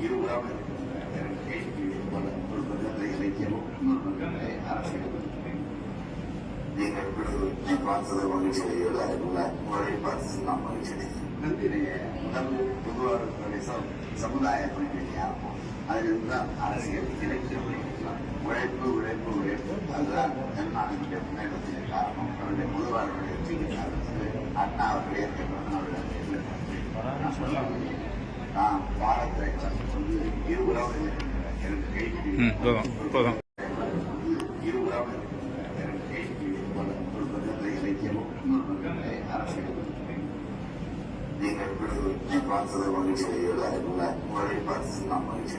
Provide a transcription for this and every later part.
இருபுறம் இலக்கியமும் இன்னொரு அரசியல் நீங்கள் இப்படி பார்த்தது மகிழ்ச்சி உங்களை பார்த்து நான் மகிழ்ச்சி அடைகிறேன் முதல் பொதுவாக சமுதாய பணியாக இருக்கும் அதிலிருந்து தான் அரசியல் இலக்கியம் உழைப்பு உழைப்பு உழைப்பு அதுதான் தென்னாடுடைய முன்னேற்றத்திற்கு காரணம் அவருடைய பொதுவாளருடைய வெற்றிக்கு காரணம் அண்ணா அவர்கள் ஏற்கனவே நான் சொல்ல நான் பாரத்தை வந்து இருபுறம் எனக்கு கைப்பிடி ம் போதும் இருபுறம் எனக்கு இலக்கியமும் இன்னொரு அரசியல் நீங்கள் இப்படி பார்த்தது மகிழ்ச்சி அடைவதாக உங்களை பார்த்து நான் மகிழ்ச்சி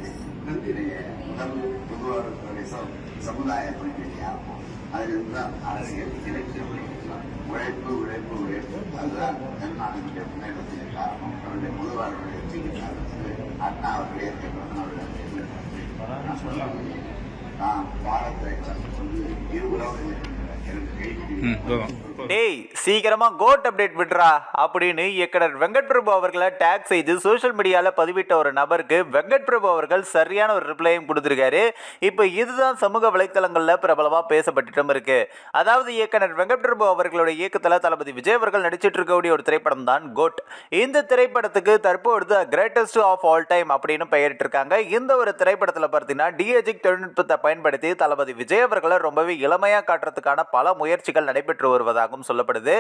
இன்றைய முதல் பொதுவாக சமுதாய அதிலிருந்து தான் அரசியல் இலக்கியம் படிக்கலாம் உழைப்பு உழைப்பு உழைப்பு. அதுதான் தென்னாடுடைய முன்னேற்றத்திற்கு காரணம் அவருடைய பொதுவாளருடைய வெற்றிக்கு காரணம் அண்ணா அவர்கள் ஏற்கனவே சொல்ல முடியும் நான் பாடத்தை கற்றுக்கொண்டு இருபதாவது டேய் சீக்கிரமா கோட் அப்டேட் விட்றா அப்படின்னு இயக்குனர் வெங்கட் பிரபு அவர்களை டேக் செய்து சோஷியல் மீடியாவில் பதிவிட்ட ஒரு நபருக்கு வெங்கட் பிரபு அவர்கள் சரியான ஒரு ரிப்ளையும் கொடுத்துருக்காரு. இப்போ இதுதான் சமூக வலைத்தளங்களில் பிரபலமாக பேசப்பட்டுட்டும் இருக்கு. அதாவது இயக்குனர் வெங்கட் பிரபு அவர்களுடைய இயக்கத்தில் தளபதி விஜய் அவர்கள் நடிச்சிட்டு இருக்கக்கூடிய ஒரு திரைப்படம் தான் கோட். இந்த திரைப்படத்துக்கு தற்பொழுது கிரேட்டஸ்ட் ஆஃப் ஆல் டைம் அப்படின்னு பெயரிட்டிருக்காங்க. இந்த ஒரு திரைப்படத்தில் பார்த்தீங்கன்னா டிஏஜிக் தொழில்நுட்பத்தை பயன்படுத்தி தளபதி விஜய் அவர்களை ரொம்பவே இளமையாக காட்டுறதுக்கான பல முயற்சிகள் நடைபெற்று வருவதாகவும் சொல்லப்படுது.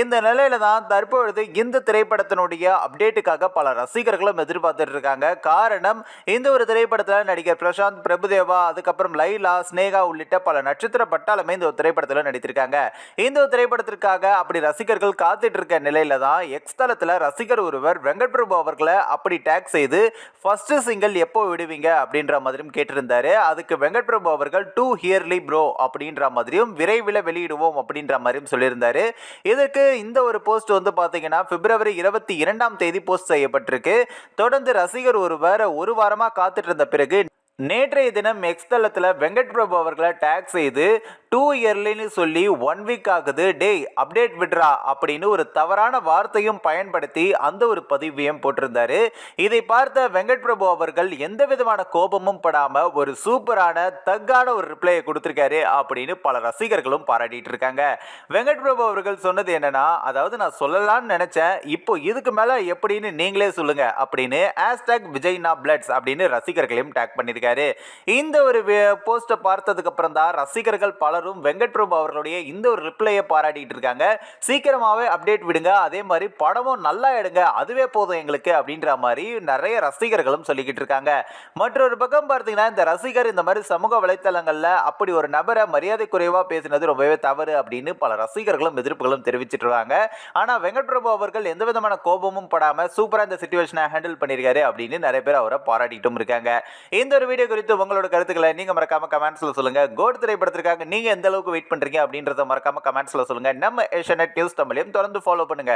இந்த நிலையில தான் தற்பொழுது இந்த திரைப்படத்தினுடைய அப்டேட்டுக்காக பல ரசிகர்களும் எதிர்பார்த்துட்டு இருக்காங்க. காரணம் இந்த ஒரு திரைப்படத்தில் நடிகர் பிரசாந்த் பிரபுதேவா அதுக்கப்புறம் லைலா ஸ்னேகா உள்ளிட்ட பல நட்சத்திர பட்டாளமே இந்த ஒரு திரைப்படத்தில் நடித்திருக்காங்க. இந்த ஒரு திரைப்படத்திற்காக அப்படி ரசிகர்கள் காத்துட்டு இருக்க நிலையில தான் எக்ஸ் தளத்தில் ரசிகர் ஒருவர் வெங்கட் பிரபு அவர்களை அப்படி டேக் செய்து ஃபர்ஸ்ட் சிங்கிள் எப்போ விடுவீங்க? அப்படின்ற மாதிரியும் கேட்டிருந்தாரு. அதுக்கு வெங்கட் பிரபு அவர்கள் டூ ஹியர்லி ப்ரோ அப்படின்ற மாதிரியும் விரைவில் வெளியிடுவோம் அப்படின்ற மாதிரியும் சொல்லியிருந்தாரு. இதற்கு இந்த ஒரு போஸ்ட் வந்து பார்த்தீங்கன்னா பிப்ரவரி இருபத்தி இரண்டாம் தேதி போஸ்ட் செய்யப்பட்டிருக்கு. தொடர்ந்து ரசிகர் ஒருவர் ஒரு வாரமாக காத்துட்டு இருந்த பிறகு நேற்றைய தினம் எக்ஸ் தளத்தில் வெங்கட் பிரபு அவர்களை டேக் செய்து டூ இயர்லின்னு சொல்லி ஒன் வீக் ஆகுது. டேய் அப்டேட் விட்றா அப்படின்னு ஒரு தவறான வார்த்தையும் பயன்படுத்தி அந்த ஒரு பதிவையும் போட்டிருந்தாரு. இதை பார்த்த வெங்கட் பிரபு அவர்கள் எந்த விதமான கோபமும் படாமல் ஒரு சூப்பரான தக்கான ஒரு ரிப்ளையை கொடுத்துருக்காரு அப்படின்னு பல ரசிகர்களும் பாராட்டிட்டு இருக்காங்க. வெங்கட் பிரபு அவர்கள் சொன்னது என்னன்னா அதாவது நான் சொல்லலாம்னு நினச்சேன் இப்போ இதுக்கு மேலே எப்படின்னு நீங்களே சொல்லுங்க அப்படின்னு ஹேஷ்டாக் விஜய்னா பிளட்ஸ் அப்படின்னு ரசிகர்களையும் டேக் பண்ணியிருக்காரு இந்த ஒரு போஸ்ட்டை பார்த்ததுக்கு அப்புறம் தான் ரசிகர்கள் பலரும் வெங்கட் பிரபு அவர்களுடைய இந்த ஒரு ரிப்ளையை பாராட்டிட்டு இருக்காங்க. சீக்கிரமாவே அப்டேட் விடுங்க. அதே மாதிரி படமும் நல்லா எடுங்க. அதுவே போதும் எங்களுக்கு அப்படின்ற மாதிரி நிறைய ரசிகர்களும் சொல்லிக்கிட்டு இருக்காங்க. மற்றொரு பக்கம் பார்த்தீங்கன்னா இந்த ரசிகர் இந்த மாதிரி சமூக வலைத்தளங்களில் அப்படி ஒரு நபரை மரியாதை குறைவாக பேசினது ரொம்பவே தவறு அப்படின்னு பல ரசிகர்களும் எதிர்ப்புகளும் தெரிவிச்சிட்டு இருக்காங்க. ஆனால் வெங்கட் பிரபு அவர்கள் எந்த விதமான கோபமும் படாமல் சூப்பராக இந்த சுச்சுவேஷனை ஹேண்டில் பண்ணியிருக்காரு அப்படின்னு நிறைய பேர் அவரை பாராட்டிட்டும் இருக்காங்க. இந்த ஒரு வீடியோ குறித்து உங்களோட கருத்துக்களை நீங்கள் மறக்காம கமெண்ட்ஸில் சொல்லுங்கள் கோட் திரைப்படத்திற்காக நீங்கள் எந்த அளவுக்கு வெயிட் பண்ணுறீங்க அப்படின்றத மறக்காம கமெண்ட்ஸில் சொல்லுங்கள் நம்ம ஏஷியநெட் நியூஸ் தமிழையும் தொடர்ந்து ஃபாலோ பண்ணுங்க.